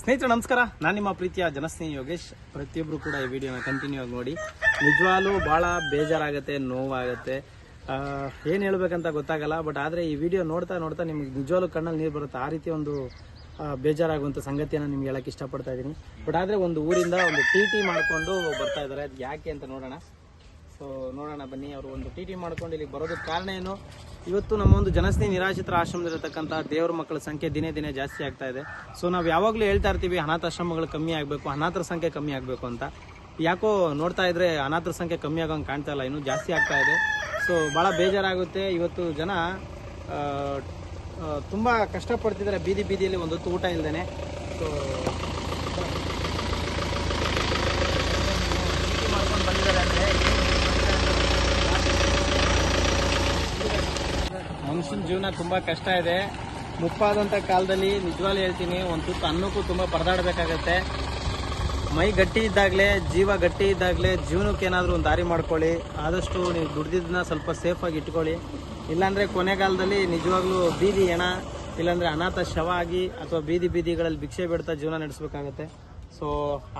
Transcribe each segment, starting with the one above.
ಸ್ನೇಹಿತರೆ, ನಮಸ್ಕಾರ. ನಾನು ನಿಮ್ಮ ಪ್ರೀತಿಯ ಜನಸ್ನೇಹಿ ಯೋಗೇಶ್. ಪ್ರತಿಯೊಬ್ಬರು ಕೂಡ ಈ ವಿಡಿಯೋನ ಕಂಟಿನ್ಯೂ ಆಗಿ ನೋಡಿ. ನಿಜವಾಗ್ಲೂ ಭಾಳ ಬೇಜಾರಾಗುತ್ತೆ, ನೋವಾಗುತ್ತೆ. ಏನು ಹೇಳ್ಬೇಕಂತ ಗೊತ್ತಾಗಲ್ಲ ಬಟ್ ಆದರೆ ಈ ವಿಡಿಯೋ ನೋಡ್ತಾ ನೋಡ್ತಾ ನಿಮ್ಗೆ ನಿಜವಾಗ್ಲೂ ಕಣ್ಣಲ್ಲಿ ನೀರು ಬರುತ್ತೆ. ಆ ರೀತಿ ಒಂದು ಬೇಜಾರಾಗುವಂಥ ಸಂಗತಿಯನ್ನು ನಿಮ್ಗೆ ಹೇಳಕ್ಕೆ ಇಷ್ಟಪಡ್ತಾ ಇದ್ದೀನಿ. ಬಟ್ ಆದರೆ ಒಂದು ಊರಿಂದ ಒಂದು ಟಿ ಟಿ ಮಾಡಿಕೊಂಡು ಬರ್ತಾ ಇದ್ದಾರೆ ಯಾಕೆ ಅಂತ ನೋಡೋಣ. ಸೊ ನೋಡೋಣ ಬನ್ನಿ. ಅವರು ಒಂದು ಟಿ ಟಿ ಮಾಡ್ಕೊಂಡು ಇಲ್ಲಿ ಬರೋದಕ್ಕೆ ಕಾರಣ ಏನು? ಇವತ್ತು ನಮ್ಮ ಒಂದು ಜನಸ್ನೇಹಿ ನಿರಾಶ್ರಿತರ ಆಶ್ರಮದಲ್ಲಿರತಕ್ಕಂಥ ದೇವರ ಮಕ್ಕಳ ಸಂಖ್ಯೆ ದಿನೇ ದಿನೇ ಜಾಸ್ತಿ ಆಗ್ತಾ ಇದೆ. ಸೊ ನಾವು ಯಾವಾಗಲೂ ಹೇಳ್ತಾ ಇರ್ತೀವಿ ಅನಾಥಾಶ್ರಮಗಳು ಕಮ್ಮಿ ಆಗಬೇಕು, ಅನಾಥರ ಸಂಖ್ಯೆ ಕಮ್ಮಿ ಆಗಬೇಕು ಅಂತ. ಯಾಕೋ ನೋಡ್ತಾ ಇದ್ರೆ ಅನಾಥರ ಸಂಖ್ಯೆ ಕಮ್ಮಿ ಆಗೋಂಗೆ ಕಾಣ್ತಾ ಇಲ್ಲ, ಇನ್ನೂ ಜಾಸ್ತಿ ಆಗ್ತಾ ಇದೆ. ಸೊ ಭಾಳ ಬೇಜಾರಾಗುತ್ತೆ. ಇವತ್ತು ಜನ ತುಂಬ ಕಷ್ಟಪಡ್ತಿದ್ದಾರೆ. ಬೀದಿ ಬೀದಿಯಲ್ಲಿ ಒಂದು ಹೊತ್ತು ಊಟ ಇಲ್ದೇನೆ. ಸೊ ಮಾಡ್ಕೊಂಡು ಬಂದಿದ್ದಾರೆ ಅಂದರೆ ಮನುಷ್ಯನ ಜೀವನ ತುಂಬಾ ಕಷ್ಟ ಇದೆ. ಮುಪ್ಪಾದಂಥ ಕಾಲದಲ್ಲಿ ನಿಜವಾಗ್ಲೂ ಹೇಳ್ತೀನಿ, ಒಂದು ತುತ್ತು ಅನ್ನಕ್ಕೂ ತುಂಬ ಪರದಾಡಬೇಕಾಗತ್ತೆ. ಮೈ ಗಟ್ಟಿ ಇದ್ದಾಗಲೇ, ಜೀವ ಗಟ್ಟಿ ಇದ್ದಾಗಲೇ ಜೀವನಕ್ಕೆ ಏನಾದರೂ ಒಂದು ದಾರಿ ಮಾಡ್ಕೊಳ್ಳಿ. ಆದಷ್ಟು ನೀವು ದುಡ್ದಿದ್ದನ್ನ ಸ್ವಲ್ಪ ಸೇಫಾಗಿ ಇಟ್ಕೊಳ್ಳಿ. ಇಲ್ಲಾಂದರೆ ಕೊನೆಗಾಲದಲ್ಲಿ ನಿಜವಾಗ್ಲೂ ಬೀದಿ ಹೆಣ, ಇಲ್ಲಾಂದರೆ ಅನಾಥ ಶವ ಆಗಿ ಅಥವಾ ಬೀದಿ ಬೀದಿಗಳಲ್ಲಿ ಭಿಕ್ಷೆ ಬಿಡ್ತಾ ಜೀವನ ನಡೆಸಬೇಕಾಗತ್ತೆ. ಸೊ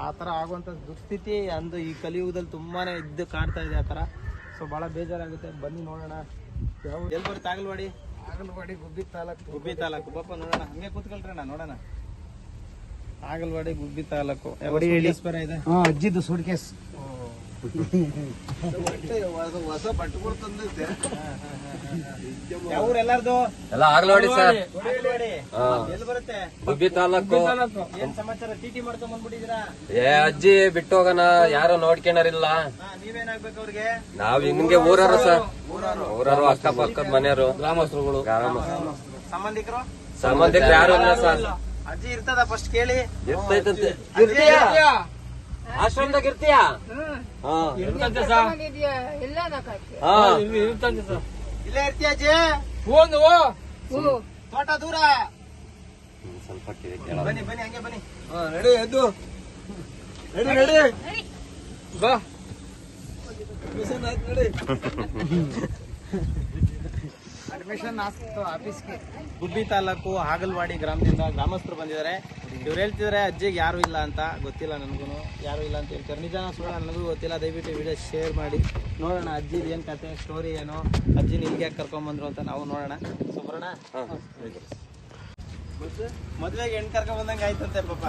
ಆ ಥರ ಆಗುವಂಥ ದುಸ್ಥಿತಿ ಅಂದು ಈ ಕಲಿಯುಗದಲ್ಲಿ ತುಂಬಾ ಇದ್ದು ಕಾಡ್ತಾ ಇದೆ ಆ ಥರ. ಸೊ ಭಾಳ ಬೇಜಾರಾಗುತ್ತೆ. ಬನ್ನಿ ನೋಡೋಣ. ಎಲ್ಲಿ ಬರುತ್ತೆ? ಆಗಲ್ವಾಡಿ ಆಗಲ್ವಾಡಿ ಗುಬ್ಬಿ ತಾಲೂಕು. ಗುಬ್ಬಿ ತಾಲೂಕು. ಬಪ್ಪ ನೋಡೋಣ. ಹಂಗೆ ಕೂತ್ಕೊಳ್ರಣ್ಣ ನೋಡೋಣ. ಆಗಲ್ವಾಡಿ ಗುಬ್ಬಿ ತಾಲೂಕು. ಬರ ಇದೆ? ಹಾ ಅಜ್ಜಿದು ಹೊಸ ಬಟ್ಟೆಗಳು ತಂದಿದ್ದೆ ಯಾವ ಊರು ಎಲ್ಲಾರ್ದು ಎಲ್ಲ ಆಗ್ಲೋಡಿ ಸರ್. ಆಗಲ್ವಾಡಿ ಎಲ್ಲಿ ಬರುತ್ತೆ? ಗುಬ್ಬಿ ತಾಲೂಕು. ಏನ್ ಸಮಾಚಾರ? ಟಿಟಿ ಮಾಡ್ಕೊಂಡ್ ಬಂದ್ಬಿಟ್ಟಿದ್ದೀರಾ? ಏ ಅಜ್ಜಿ ಬಿಟ್ಟು ಹೋಗೋಣ. ಯಾರು ನೋಡ್ಕೊಳರಿಲ್ಲ ಹಾ, ನೀವೇನಾಗ್ಬೇಕು ಅವ್ರಿಗೆ? ನಾವ್ ಹಿಂಗೆ ಊರರು ಸರ್. ಊರರು ಅಕ್ಕಪಕ್ಕದ ಮನೆಯವರು. ಗ್ರಾಮಸ್ಥರುಗಳು. ಸಂಬಂಧಿಕರು? ಸಂಬಂಧಿಕರು ಯಾರು ಇಲ್ಲ ಸರ್. ಅಜ್ಜಿ ಇರ್ತದ ಫಸ್ಟ್ ಕೇಳಿ. ಇರ್ತೈತಂತೆ. ಆಶ್ರಮದಾಗ ಇರ್ತೀಯಾ? ಹಾ. ಹಾ. ಇಲ್ಲೇ ಇರ್ತೀಯ ಅಜ್ಜಿ? ತೋಟ ದೂರ. ಸ್ವಲ್ಪ ಬನ್ನಿ ಬನ್ನಿ ಹಂಗೆ ಬನ್ನಿ. ನಡಿ ಎದ್ದು. ನಡಿ ನಡಿ. ಬಾ. ಅಡ್ಮಿಷನ್ ಆಯ್ತು ನಡಿ. ಅಡ್ಮಿಷನ್ ಆಗ್ತು ಆಫೀಸ್ಗೆ. ಗುಬ್ಬಿ ತಾಲೂಕು ಹಾಗಲ್ವಾಡಿ ಗ್ರಾಮದಿಂದ ಗ್ರಾಮಸ್ಥರು ಬಂದಿದ್ದಾರೆ. ಇವ್ರು ಹೇಳ್ತಿದ್ದಾರೆ ಅಜ್ಜಿಗೆ ಯಾರು ಇಲ್ಲ ಅಂತ. ಗೊತ್ತಿಲ್ಲ ನನಗೂ ಯಾರು ಇಲ್ಲ ಅಂತ ಹೇಳ್ತಾರೆ ನಿಜ ಸುಳ್ಳ ನನಗೂ ಗೊತ್ತಿಲ್ಲ. ದಯವಿಟ್ಟು ವಿಡಿಯೋ ಶೇರ್ ಮಾಡಿ. ನೋಡೋಣ ಅಜ್ಜಿ ಏನು ಕತೆ ಸ್ಟೋರಿ ಏನು. ಅಜ್ಜಿನ ಇಲ್ಲಿಗೆ ಯಾಕೆ ಕರ್ಕೊಂಬಂದ್ರು ಅಂತ ನಾವು ನೋಡೋಣ. ಸೊ ಬರೋಣ? ಮದ್ವೆಗೆ ಹೆಣ್ಣು ಕರ್ಕೊಂಡ್ ಬಂದಂಗೆ ಆಯ್ತಂತೆ ಪಾಪ.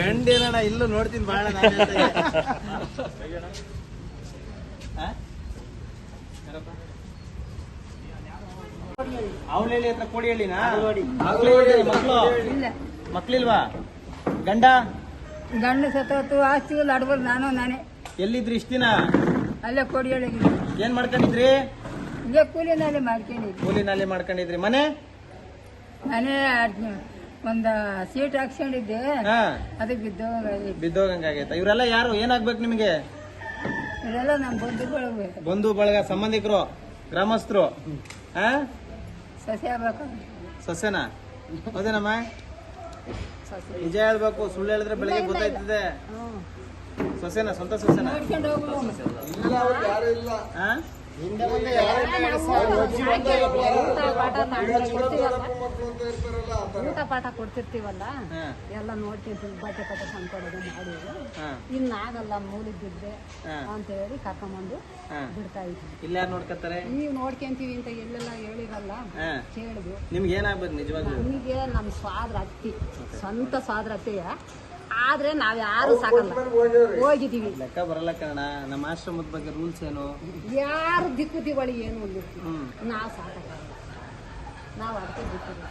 ಗಂಡೇನಣ್ಣ ಇಲ್ಲೂ ನೋಡ್ತೀನಿ ಭಾಳ ಹತ್ರ ಕೋಡಿ ಮಕ್ಕಳು ಮಕ್ಳಿಲ್ವಾ? ಗಂಡ? ಗಂಡ ಸತ್ತೋತು ಆಸ್ತಿ ಅಡ್ಬೋದು ನಾನು ನಾನೇ. ಎಲ್ಲಿದ್ರಿ ಇಷ್ಟ ದಿನ? ಅಲ್ಲೇ ಕೊಡಿಯೊಳಗೆ ಏನ್ ಮಾಡ್ಕೊಂಡಿದ್ರಿ? ಇಲ್ಲೇ ಕೂಲಿನಲ್ಲಿ ಮಾಡ್ಕೊಂಡಿದ್ರಿ ಕೂಲಿನಲ್ಲಿ ಮಾಡ್ಕೊಂಡಿದ್ರಿ. ಮನೆ? ಮನೆ ಒಂದ ಸೀಟ್ ಹಾಕ್ಸ್ಕೊಂಡಿದ್ದೆ. ಅದಕ್ಕೆ ಅದು ಬಿದ್ದೋಗಿ ಬಿದ್ದೋಗಂಗಾಗೈತ. ಇವರೆಲ್ಲ ಯಾರು? ಏನಾಗ್ಬೇಕು ನಿಮಗೆ? ನಮ್ಮ ಬಂಧು ಬಳಗ ಸಂಬಂಧಿಕರು ಗ್ರಾಮಸ್ಥರು ಹಾ ಸಸ್ಯ ಆಗ್ಬೇಕು. ಸಸ್ಯನಾ ಹೌದೇನಮ್ಮ? ನಿಜ ಹೇಳ್ಬೇಕು ಸುಳ್ಳು ಹೇಳಿದ್ರೆ ಬೆಳಗ್ಗೆ ಗೊತ್ತಾಯ್ತದೆ. ಸಸ್ಯನ ಸ್ವಂತ ಸಸ್ಯನ ಇಲ್ಲ ಯಾರು ಇಲ್ಲ. ಹಾ ಊಟ ಪಾಠ ಕೊಡ್ತಿರ್ತೀವಲ್ಲ? ಎಲ್ಲ ನೋಡ್ತಿರ್ತೀವಿ ಬಟ್ಟೆ ಪಟ್ಟೆ ತಂದ್ಕೊಡೋದು ಮಾಡೋದು ಇನ್ನಾಗಲ್ಲ ಮೂಲಿದ್ದಿದ್ದೆ ಹಾ. ಅಂತ ಹೇಳಿ ಕರ್ಕೊಂಬಂದು ಬಿಡ್ತಾ ಇದ್ವಿ. ಇಲ್ಲ ನೋಡ್ಕತ್ತಾರೆ ನೀವು ನೋಡ್ಕೊಂತೀವಿ ಅಂತ ಎಲ್ಲೆಲ್ಲ ಹೇಳಿರಲ್ಲ? ಕೇಳಿದ್ವಿ. ನಿಮ್ಗೆ ಏನಾಗ್ಬೇಕು ನಿಜವಾಗ್ಲೂ? ನಮಗೆ ನಮ್ಮ ಸ್ವಾದ್ರ ಅತ್ತಿ ಸ್ವಂತ ಸ್ವಾದ್ರ ಅತ್ತೆಯ ಆದ್ರೆ ನಾವ್ ಯಾರು ಸಾಕಲ್ಲ. ಹೋಗಿದೀವಿ. ಲೆಕ್ಕ ಬರಲ್ಲ ಕಾರಣ ನಮ್ಮ ಆಶ್ರಮದ ಬಗ್ಗೆ ರೂಲ್ಸ್ ಏನು? ಯಾರು ದಿಕ್ಕು ದಿವಾಳಿ ಏನು ನಾವು ಸಾಕಲ್ಲ. ನಾವು ಅದಕ್ಕೆ ಬಿಟ್ಟಿಲ್ಲ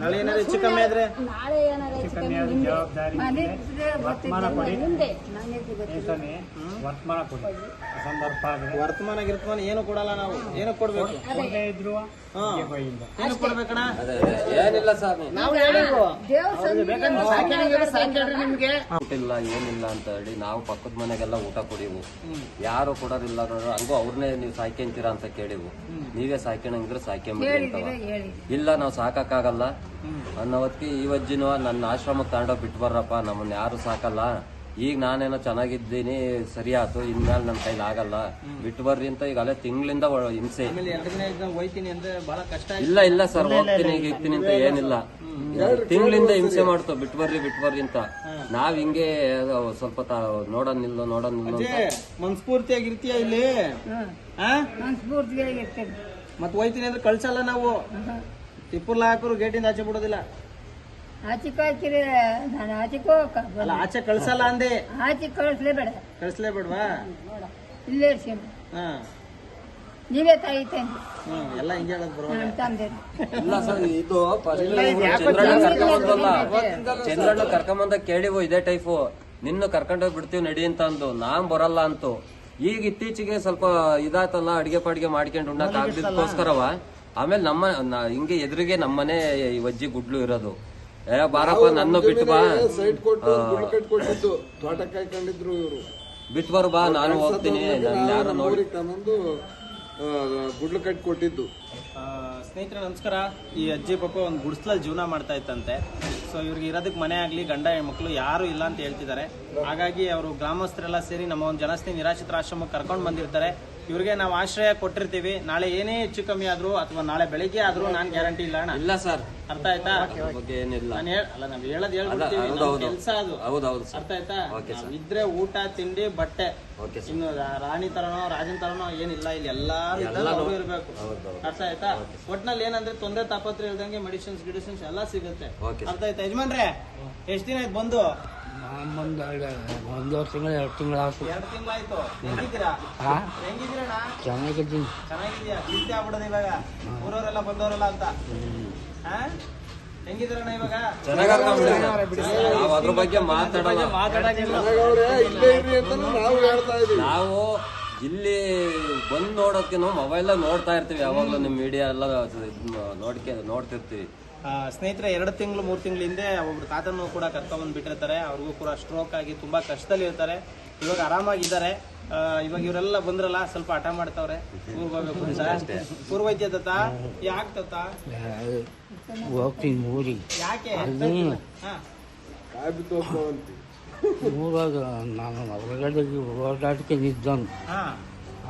ನಾಳೆ ಏನಾದ್ರು ಹೆಚ್ಚು ಕಮ್ಮಿ ಆದ್ರೆ ನಾಳೆ ಏನಾರ ಹೆಚ್ಚು ಕಮ್ಮಿ ನಿಮ್ದೆ. ಮನೆ ಇದ್ರೆ ಗೊತ್ತಿದ್ದಿಲ್ಲ, ನಿಮ್ದೆ. ನನಗೆ ಗೊತ್ತಿಲ್ಲ. ವರ್ತಮಾನ ಗಿರ್ತಮಾನ ಏನು ಕೊಡಲ್ಲ ನಾವು. ಏನು ಕೊಡ್ಬೇಕು. ಏನು ಅದೇ ಏನಿಲ್ಲ ಸರ್ ನಾವು ನಿಮ್ಗೆ. ಇಲ್ಲ ಏನಿಲ್ಲ ಅಂತ ಹೇಳಿ ನಾವು ಪಕ್ಕದ ಮನೆಗೆಲ್ಲ ಊಟ ಕೊಡಿವು. ಯಾರು ಕೊಡೋದಿಲ್ಲ ಹಂಗು ಹಂಗೂ ಅವ್ರನ್ನೇ ನೀವು ಸಾಯ್ಕೊಂತೀರಾ ಅಂತ ಕೇಳಿವು. ನೀವೇ ಸಾಯ್ಕೊಂಡಂಗಿದ್ರೆ ಸಾಯ್ಕೊಂಬಿಡಿ ಇಲ್ಲ ನಾವು ಸಾಕಾಗಲ್ಲ ಅನ್ನೋ ಹೊತ್ತಿಗೆ ಈ ವಜ್ಜಿನೂ ನನ್ನ ಆಶ್ರಮಕ್ಕೆ ತಗೊಂಡೋಗಿ ಬಿಟ್ಟು ಬರ್ರಪ್ಪ ನಮ್ಮನ್ನ ಯಾರು ಸಾಕಲ್ಲ. ಈಗ ನಾನೇನೋ ಚೆನ್ನಾಗಿದ್ದೀನಿ ಸರಿ ಆಯ್ತು ಇನ್ಮೇಲೆ ನನ್ನ ಕೈಲಿ ಆಗಲ್ಲ. ಬಿಟ್ಟು ಬರ್ರಿ ಅಂತ ಈಗ ಅಲ್ಲೇ ತಿಂಗಳಿಂದ ಹಿಂಸೆ. ಆಮೇಲೆ ಎರಡು ದಿನ ಅಂದ್ರೆ ಬಹಳ ಕಷ್ಟ ಇಲ್ಲ ಇಲ್ಲ ಸರ್ ಹೋಗ್ತೀನಿ ಈಗ ಇರ್ತೀನಿ ಅಂತ ಏನಿಲ್ಲ. ತಿಂಗಳಿಂದ ಹಿಂಸೆ ಮಾಡ್ತು ಬಿಟ್ಟು ಬರ್ರಿ ಬಿಟ್ಟು ಬರ್ರಿ ಅಂತ ನಾವ್ ಹಿಂಗೆ ಸ್ವಲ್ಪ ತ- ನೋಡೋಣ ನಿಲ್ಲೋ ನೋಡೋಣ ನಿಲ್ಲೋ ಅಂತ. ಮನ್ಸ್ಫೂರ್ತಿಯಾಗಿರ್ತೀಯ ಇಲ್ಲಿ? ಆ? ಮನ್ಸ್ಫೂರ್ತಿಗೆ ಇರ್ತೇನೆ ಮತ್ ಹೋಯ್ತೀನಿ ಅಂದ್ರೆ ಕಳ್ಸಲ್ಲ ನಾವು. ತಿಪ್ಪುರ್ಲ ಹಾಕರು ಗೇಟಿಂದ ಆಚೆ ಬಿಡೋದಿಲ್ಲ. ಆಚೆಗೆ ಹಾಕಿದ್ರೆ ನಾನು ಆಚೆಗೆ ಅಲ್ಲ ಆಚೆ ಕಳ್ಸಲ್ಲ ಅಂದೆ. ಆಚೆಗೆ ಕಳಿಸ್ಲೇಬೇಡ. ಕಳಿಸ್ಲೇಬೇಡ್ವಾ ಇಲ್ಲೇ ಇರ್ಸೇನು ಹಾ. ನೀವೇ ತಾಯಿ ಹ್ಮ್ ಎಲ್ಲ ಹಿಂಗೆ ಹೇಳೋದು ಇಲ್ಲ ಸರ್ ಇದು first ಚಂದ್ರಣ್ಣ ಕರ್ಕೊಂಬಂದ್ವಲ್ಲ ಚಂದ್ರಣ್ಣ ಕರ್ಕೊಂಬಂದ ಕೇಳಿವು ಇದೇ ಟೈಪು. ನಿನ್ನ ಕರ್ಕೊಂಡೋಗಿ ಬಿಡ್ತೀವಿ ನಡಿ ಅಂತ ಅಂದು. ನಾನ್ ಬರಲ್ಲ ಅಂತು. ಈಗ ಇತ್ತೀಚೆಗೆ ಸ್ವಲ್ಪ ಇದಾತಲ್ಲ ಅಡಿಗೆ ಪಾಡಿಗೆ ಮಾಡ್ಕೊಂಡು ಉಣ್ಣಕ್ ಆಗದಿಕ್ಕೋಸ್ಕರವ ಆಮೇಲೆ ನಮ್ಮ ಹಿಂಗೆ ಎದುರಿಗೆ ನಮ್ಮನೆ ಈ ಅಜ್ಜಿ ಗುಡ್ಲು ಇರೋದು. ಏ ಬಾರಪ್ಪ ನನ್ನ ಬಿಟ್ಟು ಬಾ. ಸೈಟ್ ಕೊಟ್ಟು ಗುಡ್ಲು ಕಟ್ಕೊಟ್ಟಿದ್ದು ತೋಟ ಕಾಯ್ಕೊಂಡಿದ್ರು ಇವರು. ಬಿಟ್ಟು ಬರು ಬಾ ನಾನು ಹೋಗ್ತೀನಿ ನನ್ನ ಯಾರು ನೋಡಿ. ಊರಿಗೆ ಗುಡ್ಲು ಕಟ್ಟಿ ಕೊಟ್ಟಿದ್ದು. ಆ, ಸ್ನೇಹಿತರೆ ನಮಸ್ಕಾರ. ಈ ಅಜ್ಜಿ ಪಾಪ ಒಂದು ಗುಡಿಸ್ಲಲ್ಲಿ ಜೀವನ ಮಾಡ್ತಾ ಇತ್ತಂತೆ. ಸೊ ಇವ್ರಿಗೆ ಇರೋದಕ್ಕೆ ಮನೆ ಆಗಲಿ ಗಂಡ ಹೆಣ್ಮಕ್ಳು ಯಾರು ಇಲ್ಲ ಅಂತ ಹೇಳ್ತಿದ್ದಾರೆ. ಹಾಗಾಗಿ ಅವರು ಗ್ರಾಮಸ್ಥರೆಲ್ಲ ಸೇರಿ ನಮ್ಮ ಒಂದು ಜನಸ್ನೇಹಿ ನಿರಾಶ್ರಿತ ಆಶ್ರಮಕ್ಕೆ ಕರ್ಕೊಂಡು ಬಂದಿರ್ತಾರೆ. ಇವ್ರಿಗೆ ನಾವು ಆಶ್ರಯ ಕೊಟ್ಟಿರ್ತೀವಿ. ನಾಳೆ ಏನೇ ಹೆಚ್ಚು ಕಮ್ಮಿ ಆದ್ರೂ ಅಥವಾ ನಾಳೆ ಬೆಳಿಗ್ಗೆ ಆದ್ರೂ ನಾನ್ ಗ್ಯಾರಂಟಿ ಇಲ್ಲ ಅಣ್ಣ. ಇಲ್ಲ ಸರ್. ಅರ್ಥ ಆಯ್ತಾ? ಬಗ್ಗೆ ಏನಿಲ್ಲ. ನಾನು ಹೇಳ ಅಲ್ಲ ನಾವು ಹೇಳೋದು ಹೇಳ್ಬಿಡ್ತೀವಿ. ಹೌದು, ಹೌದು. ಕೆಲಸ ಅದು. ಹೌದೌದು ಸರ್. ಅರ್ಥ ಆಯ್ತಾ? ನಾವ್ ಇದ್ರೆ ಊಟ ತಿಂಡಿ ಬಟ್ಟೆ. Okay sir. ಇನ್ನು ರಾ- ರಾಣಿ ತರನೋ ರಾಜನ್ ತರನೋ ಏನಿಲ್ಲ. ಇಲ್ಲಿ ಎಲ್ಲಾರು ಇರ್ಬೇಕು. ಅರ್ಥ ಆಯ್ತಾ? ಒಟ್ನಲ್ಲಿ ಏನಂದ್ರೆ ತೊಂದರೆ ತಾಪತ್ರ ಇಲ್ದಂಗೆ ಮೆಡಿಸಿನ್ಸ್ ಗಿಡಿಸಿನ್ಸ್ ಎಲ್ಲಾ ಸಿಗುತ್ತೆ. ಓಕೆ ಅರ್ಥ ಆಯ್ತಾ? ಯಜಮಾನ್ರೆ ಎಷ್ಟ್ ದಿನ ಆಯ್ತು ಬಂದು? ಒಂದು ಒಂದೂವರೆ ತಿಂಗಳು ಎರಡು ತಿಂಗಳಾಯ್ತು ಎರಡು ತಿಂಗಳಾಯ್ತು ಹೆಂಗಿದ್ದೀರಾ? ಹಾ? ಹೆಂಗಿದ್ದೀರಣ್ಣ? ಚೆನ್ನಾಗಿದ್ದೀನಿ. ಚೆನ್ನಾಗಿದ್ಯಾ ಚಿಂತೆ ಆಗ್ಬಿಡೋದು ಇವಾಗ. ಊರವರೆಲ್ಲ ಬಂದವರಲ್ಲ ಅಂತ. ಹಾ? ಹೆಂಗಿದ್ದೀರಣ್ಣ ಇವಾಗ? ನಾವು ಅದ್ರ ಬಗ್ಗೆ ಮಾತಾಡಲ್ಲ. ಮಾತಾಡಂಗಿಲ್ಲ ಅವ್ರೆ ಇಲ್ಲೇ ಇರ್ರಿ ಅಂತ ನಾವು ಹೇಳ್ತಾ ನಾವು ಇಲ್ಲಿ ಬಂದು ನೋಡೋದಕ್ಕೆ ನಾವು ಮೊಬೈಲ್ ನೋಡ್ತಾ ಇರ್ತೀವಿ. ಯಾವಾಗ್ಲೂ ನಿಮ್ ಮೀಡಿಯಾ ಎಲ್ಲ ನೋಡ್ಕೆ ನೋಡ್ತಿರ್ತೀವಿ. ಸ್ನೇಹಿತರೆ ಎರಡು ತಿಂಗಳು ಮೂರು ತಿಂಗಳ ಹಿಂದೆ ಒಬ್ರು ತಾತನೂ ಕೂಡ ಕರ್ಕೊಂಡ್ಬಂದು ಬಿಟ್ಟಿರ್ತಾರೆ ಅವ್ರಿಗೂ ಕೂಡ ಸ್ಟ್ರೋಕ್ ಆಗಿ ತುಂಬಾ ಕಷ್ಟದಲ್ಲಿ ಇರ್ತಾರೆ ಇವಾಗ ಆರಾಮಾಗಿದ್ದಾರೆ. ಇವಾಗ ಇವರೆಲ್ಲ ಬಂದ್ರಲ್ಲ ಸ್ವಲ್ಪ ಹಠ ಮಾಡ್ತಾವ್ರೆ. ಪೂರ್ವೈದ್ಯ ಹೋಗ್ಬೇಕು ಅಂತ. ಊರ್ ತಾತ? ಯಾಕೆ ತಾತ? ಹೋಗ್ತೀನಿ ಊರಿಗೆ ಯಾಕೆ? ಊರಾಗ ನಾನು.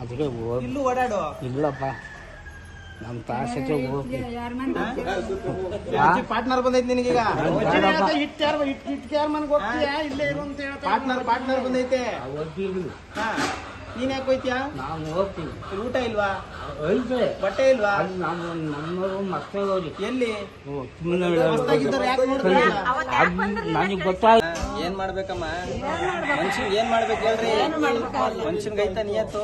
ಆದರೆ ಇಲ್ಲೂ ಓಡಾಡು? ಇಲ್ಲಪ್ಪ. ನಮ್ಮ ತಾಸ ಹತ್ರ ಹೋಗ್ತೀನಿ ಯಾರ ಇಲ್ಲೇ ಪಾರ್ಟ್ನರ್ ಬಂದೈತಿ. ನಿನಗೀಗ ಪಾರ್ಟ್ನರ್ ಪಾರ್ಟ್ನರ್ ಬಂದೈತೆ ನೀನ್ ಯಾಕೆ ಹೋಯ್ತೀಯಾ? ನಾನು ಹೋಗ್ತೀನಿ. ಊಟ ಇಲ್ವಾ? ಐತೆ ಬಟ್ಟೆ ಇಲ್ವಾ? ನಾನು ನಮ್ಮವರು ಎಲ್ಲಿ? ಹೊಸ್ದಾಗಿದ್ದವ್ರು ಯಾಕೆ ನನಗೆ ಗೊತ್ತಾಯ್ತು ಏನ್ ಮಾಡ್ಬೇಕಮ್ಮ? ಮನುಷ್ಯನ್ ಏನ್ ಮಾಡ್ಬೇಕು ಹೇಳ್ರಿ? ಮನುಷ್ಯನ್ಗೆ ಐತ ನಿಯತ್ತು?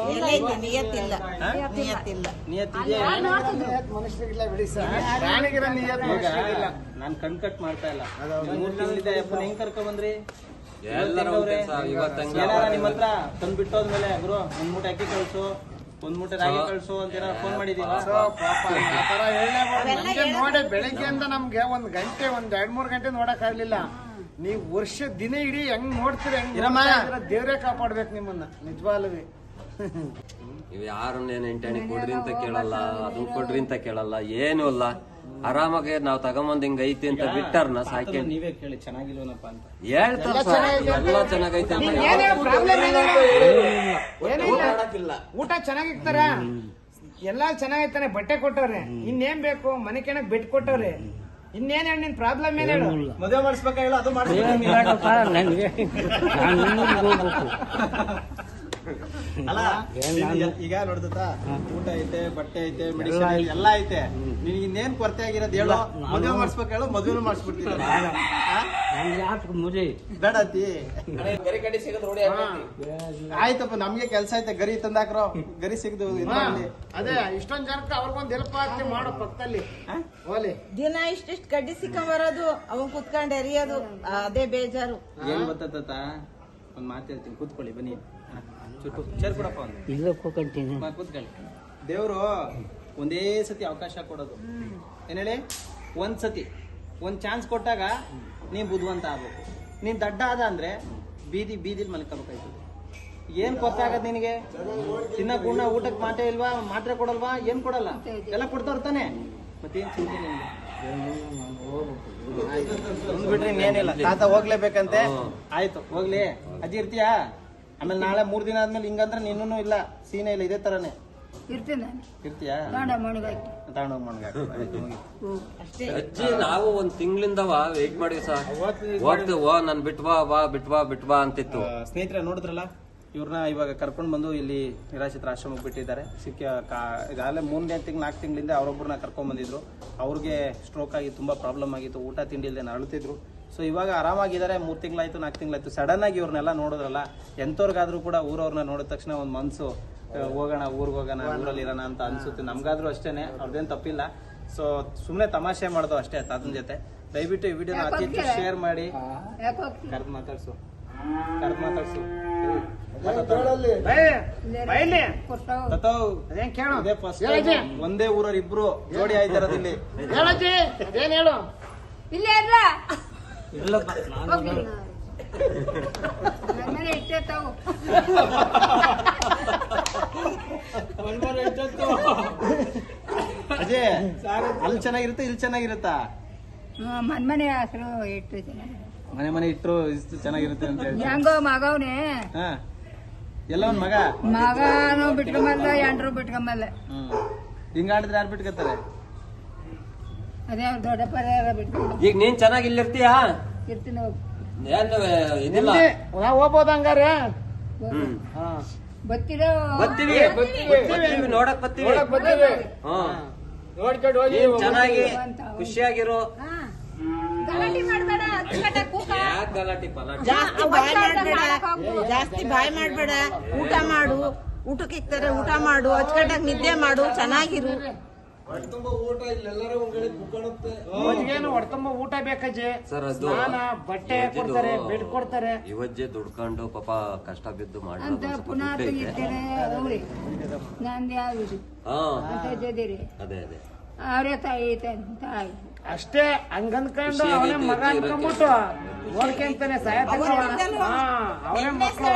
ನಿಯತ್ತಿಲ್ಲ? ನಿಯತ್ತಿಲ್ಲ. ನಿಯತ್ತಿದೆಯಾ? ನಾನ್ ಕಣ್ ಕಟ್ ಮಾಡ್ತಾ ಇಲ್ಲ. ಮೂರ್ ತಿಂಗಳಿದೆ ಹೆಂಗ್ ಕರ್ಕೊಂಡ್ ಬಂದ್ರಿ ನಿಮ್ ಹತ್ರ ತಂದ್ ಬಿಟ್ಟೋದ್ಮೇಲೆ ಗುರು ಒಂದ್ ಮೂಟೆ ಅಕ್ಕಿ ಕಳ್ಸು ಒಂದ್ ಮೂಟೆ ರಾಗಿ ಕಳ್ಸು ಅಂತ ಏನಾರ ಫೋನ್ ಮಾಡಿದೀನಿ ನಮ್ಗೆ ನೋಡಿ ಬೆಳಗ್ಗೆಯಿಂದ ನಮ್ಗೆ ಒಂದ್ ಗಂಟೆ ಒಂದ್ ಎರಡ್ ಮೂರ್ ಗಂಟೆ ನೋಡಕ್ ಆಗ್ಲಿಲ್ಲ ನೀವ್ ವರ್ಷ ದಿನ ಇಡೀ ಹೆಂಗ್ ನೋಡ್ತೀರಿ ಹೆಂಗ್ ದೇವ್ರೇ ಕಾಪಾಡ್ಬೇಕು ನಿಮ್ಮನ್ನ ನಿಜವಾಗ್ಲೂ. ಇವ್ ಯಾರನ್ನೇನು ಎಂಟಾಣಿ ಕೊಡ್ರಿ ಅಂತ ಕೇಳಲ್ಲ ಅದನ್ನ ಕೊಡ್ರಿ ಅಂತ ಕೇಳಲ್ಲ ಏನು ಅಲ್ಲ. ಆರಾಮಾಗಿ ನಾವ್ ತಗೊಂಬಂದ್ ಹಿಂಗ್ ಐತಿ ಅಂತ ಬಿಟ್ಟಾರ್ನ ಸಾಕೆ ನೀವೇ ಕೇಳಿ ಚೆನ್ನಾಗಿಲ್ವನಪ್ಪ ಅಂತ. ಹೇಳ್ತಾರ ಎಲ್ಲ ಚೆನ್ನಾಗೈತೆ ಅಂತ ಊಟ ಚೆನ್ನಾಗಿರ್ತಾರ? ಎಲ್ಲಾ ಚೆನ್ನಾಗೈತಾನೆ ಬಟ್ಟೆ ಕೊಟ್ಟವ್ರೆ. ಇನ್ನೇನ್ ಬೇಕು? ಮನೆ ಕೆಣಕ್ ಬೆಟ್ ಕೊಟ್ಟವ್ರೆ. ಇನ್ನೇನ್ ಹೇಳಿ ನಿನ್ ಪ್ರಾಬ್ಲಮ್ ಏನ್ ಹೇಳು? ಮದುವೆ ಮಾಡಿಸ್ಬೇಕಾ. ಹೇಳು ಅದು ಮಾಡ್ಸ್ಬಿಡ್ತೀನಿ. ಬೇಡಪ್ಪ ನನಗೆ ನಾನು ಇನ್ನೂರಿಗೆ ಹೋಗ್ಬೇಕು ಅಲ್ಲ ಈಗ ನೋಡ್ದತ್ತ ಊಟ ಐತೆ ಬಟ್ಟೆ ಐತೆ ಮೆಡಿಸಿನ್ ಎಲ್ಲ ಐತೆ. ನಿನಗೆ ಇನ್ನೇನ್ ಕೊರತೆ ಆಗಿರೋದು ಹೇಳು. ಮದುವೆ ಮಾಡಿಸ್ಬೇಕು ಹೇಳೋ ಮದುವೆ ಮಾಡಿಸ್ಬಿಡ್ತೀನಿ. ನಾನು ಯಾಕೆ ಮುದಿ ಬೇಡ ಅತ್ತಿ. ಗರಿ ಕಡಿ ಸಿಗದ್ ರೂಢಿ ಆಯ್ತಪ್ಪ ನಮ್ಗೆ ಕೆಲ್ಸ ಐತೆ ಗರಿ ತಂದಾಕ್ರೋ. ಗರಿ ಸಿಗದು ಅದೇ ಇಷ್ಟೊಂದ್ ಜನಕ್ಕೆ ಅವ್ರಿಗೊಂದ್ ಹೆಲ್ಪ್ ಆಗ್ತಿ ಮಾಡೋ ಪಕ್ಕದಲ್ಲಿ. ಓಲಿ ದಿನ ಇಷ್ಟಿಷ್ಟು ಸಿಕ್ಕ ಬರೋದು ಅವನ್ ಕುತ್ಕೊಂಡು ಎರಿಯೋದು ಅದೇ ಬೇಜಾರು. ಏನ್ ಗೊತ್ತಾತ ಒಂದ್ ಮಾತು ಹೇಳ್ತೀನಿ ಕೂತ್ಕೊಳ್ಳಿ ಬನ್ನಿ. ಹಾ, ಚೂರು ಕೂತ್- ಚೇರ್ ಕೊಡಪ್ಪ ಒಂದು ಇಲ್ಲೇ ಕೂತ್ಕೊಂತೀನಿ ಬಾ, ಕೂತ್ಕೊಳ್ಳಿ ದೇವ್ರು ಒಂದೇ ಸತಿ ಅವಕಾಶ ಕೊಡೋದು. ಏನ್ ಹೇಳಿ? ಒಂದ್ ಸತಿ. ಒಂದ್ ಚಾನ್ಸ್ ಕೊಟ್ಟಾಗ ನೀನ್ ಬುದ್ಧಿವಂತ ಆಗ್ಬೇಕು. ನೀನ್ ದಡ್ಡ ಆದ ಅಂದ್ರೆ ಬೀದಿ ಬೀದಿಲ್ ಮಲ್ಕೋಬೇಕಾಯ್ತು. ಏನ್ ಗೊತ್ತಾಗದ್ ನಿನಗೆ? ತಿನ್ನ ಗುಣ ಊಟಕ್ಕೆ ಮಾತ್ರೆ ಇಲ್ವಾ? ಮಾತ್ರೆ ಕೊಡಲ್ವಾ? ಏನ್ ಕೊಡಲ್ಲ? ಎಲ್ಲ ಕೊಡ್ತಾರ ತಾನೆ. ಮತ್ತೇನ್ ಚಿಂತೆ ನಿಮ್ಗೆ ಬಿಟ್ರೆ ಇನ್ನೇನಿಲ್ಲ. ತಾತ ಹೋಗ್ಲೇಬೇಕಂತೆ. ಆಯ್ತು ಹೋಗ್ಲಿ. ಅಜ್ಜಿ ಇರ್ತೀಯಾ? ಆಮೇಲೆ ನಾಳೆ ಮೂರ್ ದಿನ ಆದ್ಮೇಲೆ ಹಿಂಗಂದ್ರೆ ನಿನ್ನೂ ಇಲ್ಲ ಸೀನೆ ಇಲ್ಲ ಇದೇ ತರನೇ. ಇರ್ತೀನಿ ನಾನು. ಇರ್ತೀಯಾ? ತಗೊಂಡೋಗಿ. ಅಜ್ಜಿ ನಾವು ಒಂದ್ ತಿಂಗಳಿಂದವ ವೇಟ್ ಮಾಡಿ ಸರ್ ಹೋಗ್ತೀವಿ ಓ ನನ್ ಬಿಟ್ವಾ ಬಾ ಬಿಟ್ವಾ ಬಿಟ್ ಅಂತಿತ್ತು. ಸ್ನೇಹಿತರೆ ನೋಡಿದ್ರಲ್ಲ? ಇವ್ರನ್ನ ಇವಾಗ ಕರ್ಕೊಂಡು ಬಂದು ಇಲ್ಲಿ ನಿರಾಶ್ರಿತರ ಆಶ್ರಮಕ್ಕೆ ಬಿಟ್ಟಿದ್ದಾರೆ. ಸಿಕ್ಕ ಕಾ- ಈಗಾಗಲೇ ಮೂರನೇ ತಿಂಗಳು ನಾಲ್ಕು ತಿಂಗಳಿಂದ ಅವರೊಬ್ಬರನ್ನ ಕರ್ಕೊಂಡ್ ಬಂದಿದ್ರು. ಅವ್ರಿಗೆ ಸ್ಟ್ರೋಕ್ ಆಗಿ ತುಂಬಾ ಪ್ರಾಬ್ಲಮ್ ಆಗಿತ್ತು. ಊಟ ತಿಂಡಿ ಇಲ್ಲದೆ ನರಳುತ್ತಿದ್ರು ಸೊ ಇವಾಗ ಆರಾಮಾಗಿದ್ದಾರೆ ಮೂರು ತಿಂಗಳಾಯ್ತು ನಾಲ್ಕು ತಿಂಗಳಾಯ್ತು. ಸಡನ್ ಆಗಿ ಇವ್ರನ್ನೆಲ್ಲ ನೋಡಿದ್ರಲ್ಲ ಎಂಥವ್ರಿಗಾದ್ರೂ ಕೂಡ ಊರವ್ರನ್ನ ನೋಡಿದ ತಕ್ಷಣ ಒಂದು ಮನಸ್ಸು ಹೋಗೋಣ ಊರಿಗೆ ಹೋಗೋಣ ಊರಲ್ಲಿ ಇರೋಣ ಅಂತ ಅನ್ಸುತ್ತೆ. ನಮ್ಗಾದ್ರೂ ಅಷ್ಟೇನೆ ಅವ್ರದ್ದೇನು ತಪ್ಪಿಲ್ಲ. ಸೊ ಸುಮ್ಮನೆ ತಮಾಷೆ ಮಾಡ್ದು ಅಷ್ಟೇ ತಾತನ ಜೊತೆ. ದಯವಿಟ್ಟು ಈ ವಿಡಿಯೋನ ಅತಿ ಹೆಚ್ಚು ಶೇರ್ ಮಾಡಿ. ಕರೆದು ಮಾತಾಡಿಸು. ಕರ್ದ್ ಮಾತಾಡ್ಸು. ಒಂದೇ ಊರವ್ರು ಇಬ್ರು ಜೋಡಿ ಆಯ್ತಾರದು ಅಜಯ್ ಅಲ್ಲಿ ಚೆನ್ನಾಗಿರುತ್ತೆ ಇಲ್ಲಿ ಚೆನ್ನಾಗಿರುತ್ತಾ? ಮನ್ಮನೆ ಹೆಸರು ಇಟ್ಟು ಮನೆ ಮನೆ ಇಟ್ರು ಇಷ್ಟು ಚೆನ್ನಾಗಿರುತ್ತೆ ಅಂತ ಹೇಳಿ ಹೆಂಗೋ ಮಗವ್ನೆ. ಹಾ. ಎಲ್ಲ ಒಂದ್ ಮಗ? ಮಗನು ಬಿಟ್ಕೊಂಬಲ್ಲ ಎಂಟ್ರು ಬಿಟ್ಕೊಂಬಲ್ಲ. ಹಿಂಗಾಡಿದ್ರೆ ಯಾರು ಬಿಟ್ಕೊತಾರೆ? ಅದೇ ಅವ್ರ ದೊಡ್ಡ ಪರಿಹಾರ ಬಿಟ್ಕೊಂಡು ಈಗ ನೀನ್ ಚೆನ್ನಾಗಿ ಇಲ್ಲಿರ್ತೀಯಾ? ಇರ್ತೀನಿ ಹೋಗಿ. ಏನ್ ಇದಿಲ್ಲ ನಾವು ಹೋಗ್ಬೋದು ಹಂಗಾರೆ? ಹ್ಮ್. ಬತ್ತಿರೋ ಬರ್ತೀವಿ ಬರ್ತೀವಿ. ನೋಡಕ್ ಬರ್ತೀವಿ. ನೋಡಕ್ ಬರ್ತೀವಿ. ಹಾ. ನೋಡ್ಕೊಂಡು ಹೋಗಿ ನೀನ್ ಚೆನ್ನಾಗಿ ಖುಷಿಯಾಗಿರು. ಗಲಾಟೆ ಮಾಡ್ಬೇಡ ಅಚ್ಚುಕಟ್ಟಾಗಿ ಕೂಕ. ಯಾಕೆ ಗಲಾಟಿ ಪಲಾಟಿ ಜಾಸ್ತಿ ಬಾಯ್ ಮಾಡ್ಬೇಡ. ಜಾಸ್ತಿ ಬಾಯ್ ಮಾಡ್ಬೇಡ. ಊಟ ಮಾಡು. ಊಟಕ್ಕೆ ಇಕ್ತಾರೆ ಊಟ ಮಾಡು. ಅಚ್ಚುಕಟ್ಟಾಗಿ ನಿದ್ದೆ ಮಾಡು. ಚೆನ್ನಾಗಿರು. ಅವರಿಗೇನು ಊಟ ಬೇಕಜ್ಜಿ ಸರ್ ಅದು ಸ್ನಾನ ಬಟ್ಟೆ ಕೊಡ್ತಾರೆ ಬೆಡ್ ಕೊಡ್ತಾರೆ. ಇವಜ್ಜೆ ದುಡ್ಕೊಂಡು ಪಾಪ ಕಷ್ಟ ಬಿದ್ದು ಅಂತ ಪುನಃ ತೆಗಿತಾರೆ ಅವ್ರಿ ನಂದು ಯಾವ್ದು ಹಾ. ಅದೇ ಅದೇ. ಅವರೇ ತಾಯಿ ತಾಯಿ. ಅಷ್ಟೇ ಹಂಗನ್ಕೊಂಡು ಅವನೇ ಮಗ ಇರುತ್ತೆ. ಅನ್ಕೊಂಡ್ಬಿಟ್ಟು ನೋಡ್ಕೊಂತಾನೆ ಹಾ ಅವನೇ ಮಕ್ಕಳು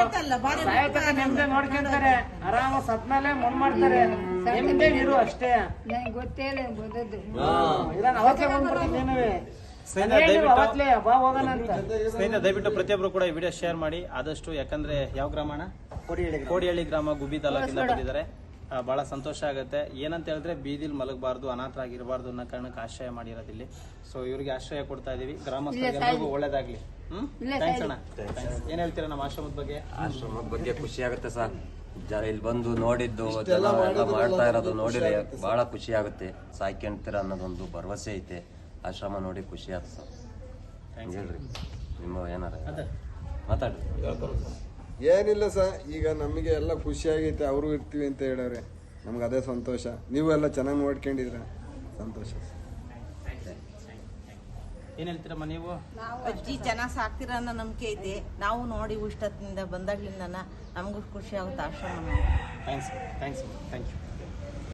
ನೆಮ್ಮದಿ ನೋಡ್ಕೊಂತಾರೆ. ಆರಾಮ ಸತ್ಮೇಲೆ ಮನ್ ಮಾಡ್ತಾರೆ. ನೆಮ್ಮದಿ ಇರು ಅಷ್ಟೇ. ನಂಗೆ ಗೊತ್ತೇ ಇಲ್ಲ ಓದದ್ದು ಇದನ್ನ ಅವತ್ತೇ ಬಂದ್ಬಿಡ್ತೀನಿ ನೀನುವೆ ಸ್ನೇಹಿತರೆ ಅದೇನು ದಯವಿಟ್ಟು ಅವತ್ತೇ ಬಾ ಹೋಗೋಣ ಅಂತ. ಸ್ನೇಹಿತರೆ ದಯವಿಟ್ಟು ಪ್ರತಿಯೊಬ್ಬರು ಕೂಡ ಈ ವಿಡಿಯೋ ಶೇರ್ ಮಾಡಿ. ಆದಷ್ಟು ಯಾಕಂದ್ರೆ ಯಾವ ಗ್ರಾಮ ಕೋಡಿಹಳ್ಳಿ ಗ್ರಾಮ. ಗುಬ್ಬಿ ತಾಲೂಕಿಂದ ಬಂದಿದ್ದಾರೆ. ಆ, ಬಹಳ ಸಂತೋಷ ಆಗುತ್ತೆ. ಏನಂತ ಹೇಳಿದ್ರೆ ಬೀದಿಲ್ ಮಲಗಬಾರ್ದು ಅನಾಥರಾಗಿರಬಾರ್ದು ಅನ್ನೋ ಕಾರಣಕ್ಕೆ ಆಶ್ರಯ ಮಾಡಿರೋದು ಇಲ್ಲಿ. ಸೊ ಇವ್ರಿಗೆ ಆಶ್ರಯ ಕೊಡ್ತಾ ಇದೀವಿ. ಗ್ರಾಮಸ್ಥರಿಗೆ ಒಳ್ಳೇದಾಗ್ಲಿ. ಹ್ಮ್? ಥ್ಯಾಂಕ್ಸ್ ಅಣ್ಣ. ಥ್ಯಾಂಕ್ಸ್ ಏನ್ ಹೇಳ್ತೀರಾ ನಮ್ಮ ಆಶ್ರಮದ ಬಗ್ಗೆ? ಆಶ್ರಮದ ಬಗ್ಗೆ ಖುಷಿ ಆಗುತ್ತೆ ಸರ್. ಜನ ಇಲ್ಲಿ ಬಂದು ನೋಡಿದ್ದು ಜನ ಎಲ್ಲ ಮಾಡ್ತಾ ಇರೋದು ನೋಡಿದ್ರೆ ಬಹಳ ಖುಷಿ ಆಗುತ್ತೆ. ಸಾಯ್ಕೊಂತೀರ ಅನ್ನೋದೊಂದು ಭರವಸೆ ಐತೆ. ಆಶ್ರಮ ನೋಡಿ ಖುಷಿ ಆಯ್ತು ಸರ್. ಹೇಳ್ರಿ. ನಿಮ್ಮ ಏನಾರ ಮಾತಾಡ್ರಿ. ಏನಿಲ್ಲ ಸರ್ ಈಗ ನಮಗೆ ಎಲ್ಲ ಖುಷಿಯಾಗೈತೆ ಅವರು ಇರ್ತೀವಿ ಅಂತ ಹೇಳವ್ರೆ. ನಮ್ಗೆ ಅದೇ ಸಂತೋಷ. ನೀವು ಎಲ್ಲ ಚೆನ್ನಾಗಿ ನೋಡ್ಕೊಂಡಿದ್ರ ಸಂತೋಷ ಏನ್ ಹೇಳ್ತೀರಮ್ಮ ನೀವು? ಅಜ್ಜಿ ಚೆನ್ನಾಗಿ ಸಾಕ್ತೀರ ಅನ್ನೋ ನಂಬಿಕೆ ಐತೆ ನಾವು ನೋಡಿ ಇಷ್ಟದಿಂದ ಬಂದಾಗ್ಲಿಂದ ನಮಗೂ ಖುಷಿ ಆಗುತ್ತೆ ಆಶ್ರಮ. Thanks thanks thank you